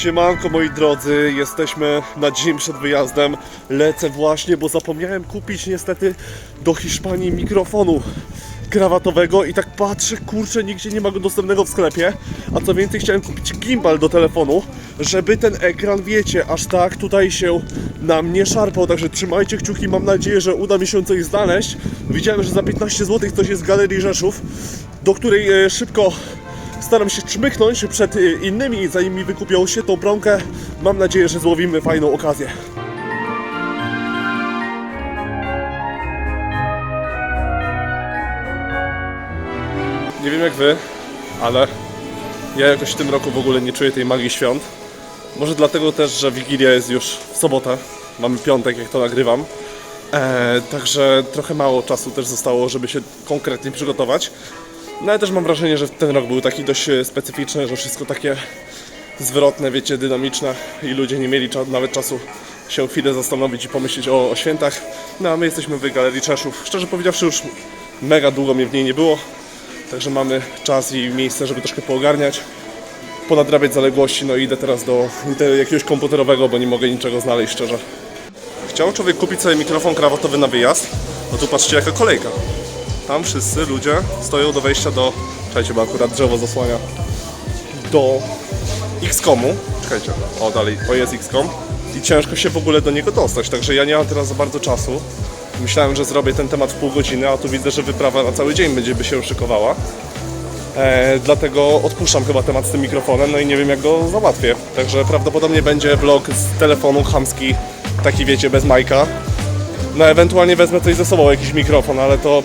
Siemanko moi drodzy, jesteśmy na dzień przed wyjazdem. Lecę właśnie, bo zapomniałem kupić niestety do Hiszpanii mikrofonu krawatowego i tak patrzę, kurczę, nigdzie nie ma go dostępnego w sklepie. A co więcej, chciałem kupić gimbal do telefonu, żeby ten ekran, wiecie, aż tak tutaj się nam nie szarpał. Także trzymajcie kciuki, mam nadzieję, że uda mi się coś znaleźć. Widziałem, że za 15 zł coś jest w Galerii Rzeszów, do której e, szybko Staram się czmychnąć przed y, innymi, zanim mi wykupią się tą bronkę. Mam nadzieję, że złowimy fajną okazję. Nie wiem jak wy, ale ja jakoś w tym roku w ogóle nie czuję tej magii świąt. Może dlatego też, że Wigilia jest już w sobotę. Mamy piątek, jak to nagrywam. Eee, także trochę mało czasu też zostało, żeby się konkretnie przygotować. No ale też mam wrażenie, że ten rok był taki dość e, specyficzny, że wszystko takie zwrotne, wiecie, dynamiczne i ludzie nie mieli cza- nawet czasu się chwilę zastanowić i pomyśleć o, o świętach. No a my jesteśmy w Galerii Czeszów. Szczerze powiedziawszy już mega długo mnie w niej nie było, także mamy czas i miejsce, żeby troszkę poogarniać, ponadrabiać zaległości, no i idę teraz do jakiegoś komputerowego, bo nie mogę niczego znaleźć szczerze. Chciał człowiek kupić sobie mikrofon krawatowy na wyjazd, no tu patrzcie jaka kolejka. Tam wszyscy ludzie stoją do wejścia do. Czekajcie, bo akurat drzewo zasłania. Do XCOMu. Czekajcie, o dalej, o jest XCOM. I ciężko się w ogóle do niego dostać, także ja nie mam teraz za bardzo czasu. Myślałem, że zrobię ten temat w pół godziny, a tu widzę, że wyprawa na cały dzień będzie by się szykowała. E, dlatego odpuszczam chyba temat z tym mikrofonem, no i nie wiem jak go załatwię. Także prawdopodobnie będzie vlog z telefonu chamski, taki wiecie, bez majka. No ewentualnie wezmę coś ze sobą, jakiś mikrofon, ale to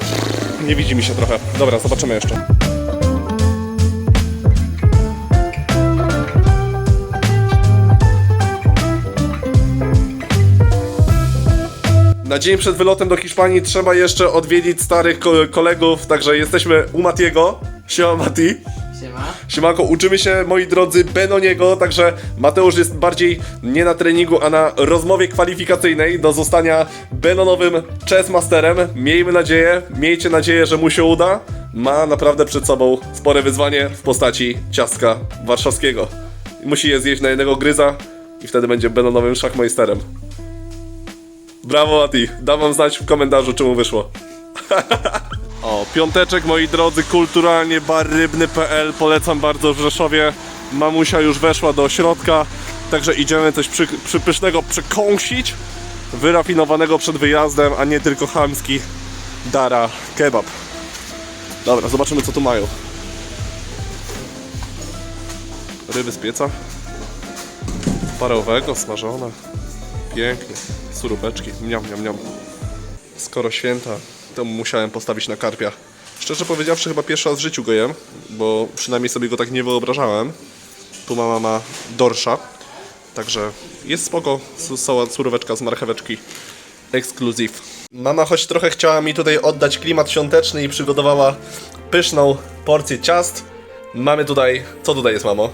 nie widzi mi się trochę. Dobra, zobaczymy jeszcze. Na dzień przed wylotem do Hiszpanii trzeba jeszcze odwiedzić starych ko- kolegów, także jesteśmy u Matiego. Siema Mati. Siema. Siemanko, uczymy się, moi drodzy, Benoniego, także Mateusz jest bardziej nie na treningu, a na rozmowie kwalifikacyjnej do zostania Benonowym chessmasterem. Miejmy nadzieję, miejcie nadzieję, że mu się uda. Ma naprawdę przed sobą spore wyzwanie w postaci ciastka warszawskiego. Musi je zjeść na jednego gryza i wtedy będzie Benonowym szachmeisterem. Brawo Mati, dam wam znać w komentarzu, czy mu wyszło. O, piąteczek moi drodzy, kulturalnie barrybny.pl polecam bardzo w Rzeszowie. Mamusia już weszła do środka, także idziemy coś przy, przypysznego przekąsić. Wyrafinowanego przed wyjazdem, a nie tylko chamski dara kebab. Dobra, zobaczymy co tu mają. Ryby z pieca. Parowego, smażone. Pięknie. Surubeczki, miam, miam, miam skoro święta, to musiałem postawić na karpia. Szczerze powiedziawszy, chyba pierwszy raz w życiu go jem, bo przynajmniej sobie go tak nie wyobrażałem. Tu mama ma dorsza, także jest spoko. Cała suróweczka z marcheweczki. Ekskluzyw. Mama choć trochę chciała mi tutaj oddać klimat świąteczny i przygotowała pyszną porcję ciast. Mamy tutaj, co tutaj jest mamo?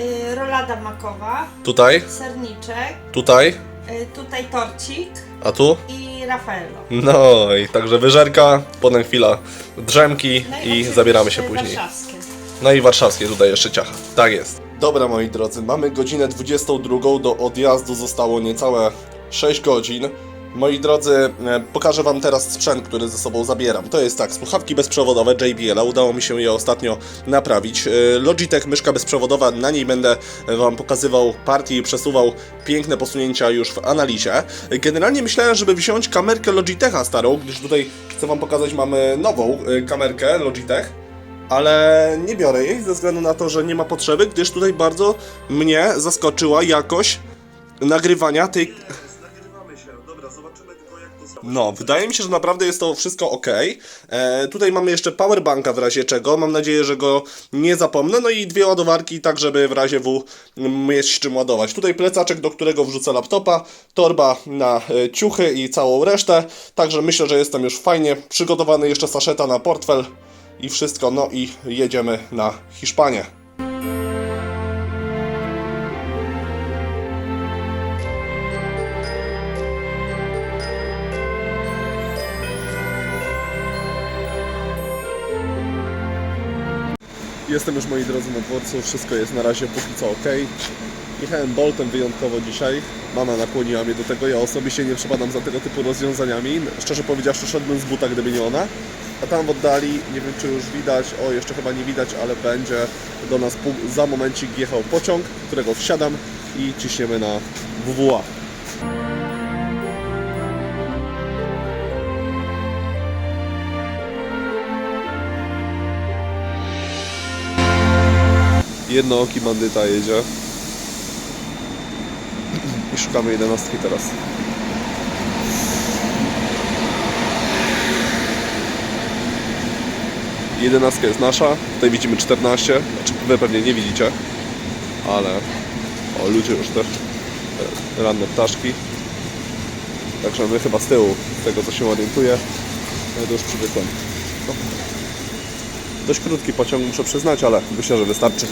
Y, rolada makowa, Tutaj, serniczek, tutaj, y, tutaj torcik a tu? i Raffaello. No i także wyżerka, potem chwila drzemki No i oczywiście zabieramy się później. Warszawskie. No i warszawskie tutaj jeszcze ciacha. Tak jest. Dobra moi drodzy, mamy godzinę 22, do odjazdu zostało niecałe 6 godzin. Moi drodzy, e, pokażę Wam teraz sprzęt, który ze sobą zabieram. To jest tak, słuchawki bezprzewodowe JBL, udało mi się je ostatnio naprawić. E, Logitech, myszka bezprzewodowa, na niej będę Wam pokazywał partię i przesuwał piękne posunięcia już w analizie. Generalnie myślałem, żeby wziąć kamerkę Logitecha starą, gdyż tutaj chcę Wam pokazać, mamy nową e, kamerkę Logitech ale nie biorę jej ze względu na to, że nie ma potrzeby, gdyż tutaj bardzo mnie zaskoczyła jakość nagrywania tej. No, wydaje mi się, że naprawdę jest to wszystko ok. E, tutaj mamy jeszcze powerbanka w razie czego. Mam nadzieję, że go nie zapomnę. No i dwie ładowarki, tak żeby w razie W mieć czym ładować. Tutaj plecaczek, do którego wrzucę laptopa, torba na e, ciuchy i całą resztę. Także myślę, że jestem już fajnie przygotowany. Jeszcze saszeta na portfel i wszystko. No i jedziemy na Hiszpanię. Jestem już moi drodzy na dworcu, wszystko jest na razie póki co ok. Jechałem Boltem wyjątkowo dzisiaj. Mama nakłoniła mnie do tego. Ja osobiście nie przepadam za tego typu rozwiązaniami. Szczerze powiedziawszy, szedłbym z buta, gdyby nie ona. A tam w oddali, nie wiem czy już widać, o jeszcze chyba nie widać, ale będzie do nas za momencik jechał pociąg, którego wsiadam i ciśniemy na WWA. Jednooki bandyta jedzie. I szukamy jedenastki teraz. Jedenastka jest nasza, tutaj widzimy 14, znaczy wy pewnie nie widzicie, ale o ludzie już też ranne ptaszki. Także my chyba z tyłu, z tego co się orientuję, ale to już przywykłem. No. Dość krótki pociąg muszę przyznać, ale myślę, że wystarczy.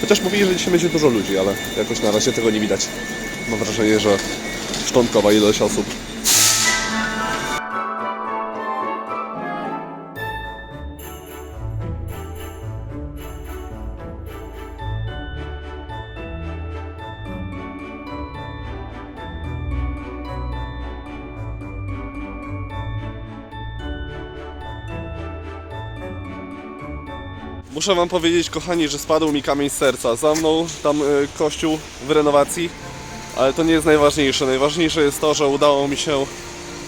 Chociaż mówili, że dzisiaj będzie dużo ludzi, ale jakoś na razie tego nie widać. Mam wrażenie, że szczątkowa ilość osób. Muszę wam powiedzieć, kochani, że spadł mi kamień z serca. Za mną tam y, kościół w renowacji, ale to nie jest najważniejsze. Najważniejsze jest to, że udało mi się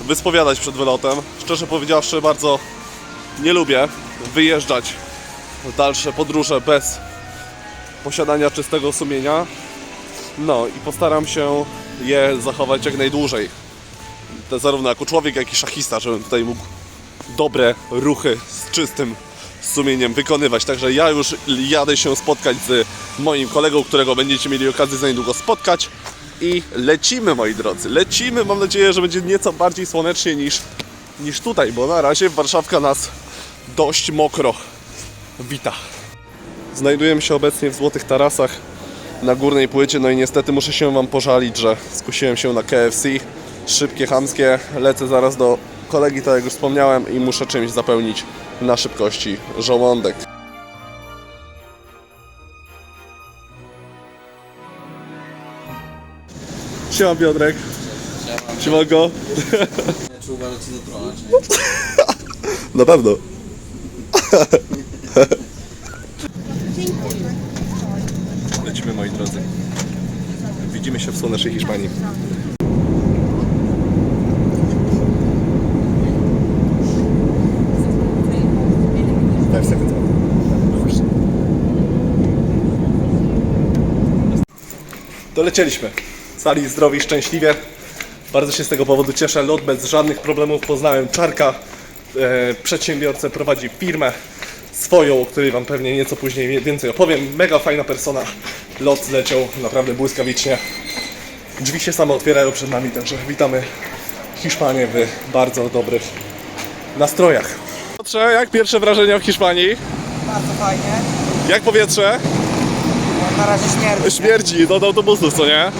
wyspowiadać przed wylotem. Szczerze powiedziawszy, bardzo nie lubię wyjeżdżać w dalsze podróże bez posiadania czystego sumienia. No i postaram się je zachować jak najdłużej. To zarówno jako człowiek, jak i szachista, żebym tutaj mógł dobre ruchy z czystym sumieniem wykonywać. Także ja już jadę się spotkać z moim kolegą, którego będziecie mieli okazję za niedługo spotkać. I lecimy, moi drodzy. Lecimy. Mam nadzieję, że będzie nieco bardziej słonecznie niż, niż tutaj, bo na razie Warszawka nas dość mokro wita. Znajdujemy się obecnie w Złotych Tarasach na górnej płycie, no i niestety muszę się Wam pożalić, że skusiłem się na KFC. Szybkie, chamskie. Lecę zaraz do kolegi, tak jak już wspomniałem, i muszę czymś zapełnić na szybkości żołądek. Siema Piotrek. Siemanko. Czy uważać ci za trona, czy nie? Na pewno. Lecimy moi drodzy. Widzimy się w słonecznej Hiszpanii. Dolecieliśmy. Cali zdrowi, szczęśliwie. Bardzo się z tego powodu cieszę. Lot bez żadnych problemów. Poznałem Czarka, e, przedsiębiorcę, prowadzi firmę swoją, o której Wam pewnie nieco później więcej opowiem. Mega fajna persona. Lot zleciał naprawdę błyskawicznie. Drzwi się same otwierają przed nami, także witamy Hiszpanię w bardzo dobrych nastrojach. Piotrze, jak pierwsze wrażenia w Hiszpanii? Bardzo fajnie. Jak powietrze? No, na razie śmierć. Śmierdzi do autobusów, co nie?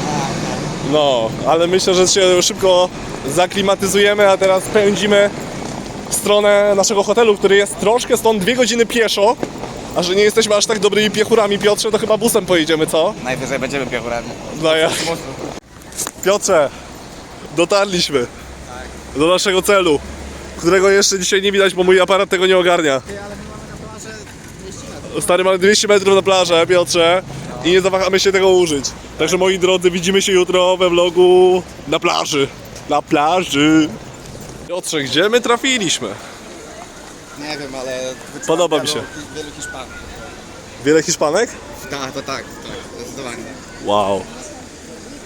No, ale myślę, że się szybko zaklimatyzujemy, a teraz pędzimy w stronę naszego hotelu, który jest troszkę stąd dwie godziny pieszo. A że nie jesteśmy aż tak dobrymi piechurami, Piotrze, to chyba busem pojedziemy, co? Najwyżej będziemy piechurami. No ja. Piotrze, dotarliśmy do naszego celu, którego jeszcze dzisiaj nie widać, bo mój aparat tego nie ogarnia. Stary, mamy 200 metrów na plażę, Piotrze, i nie zawahamy się tego użyć. Także moi drodzy, widzimy się jutro we vlogu na plaży. Na plaży. Piotrze, gdzie my trafiliśmy? Nie wiem, ale... Podoba mi się. Wielu Hiszpanów. Wiele Hiszpanek? Tak, to tak, tak, zdecydowanie. Wow.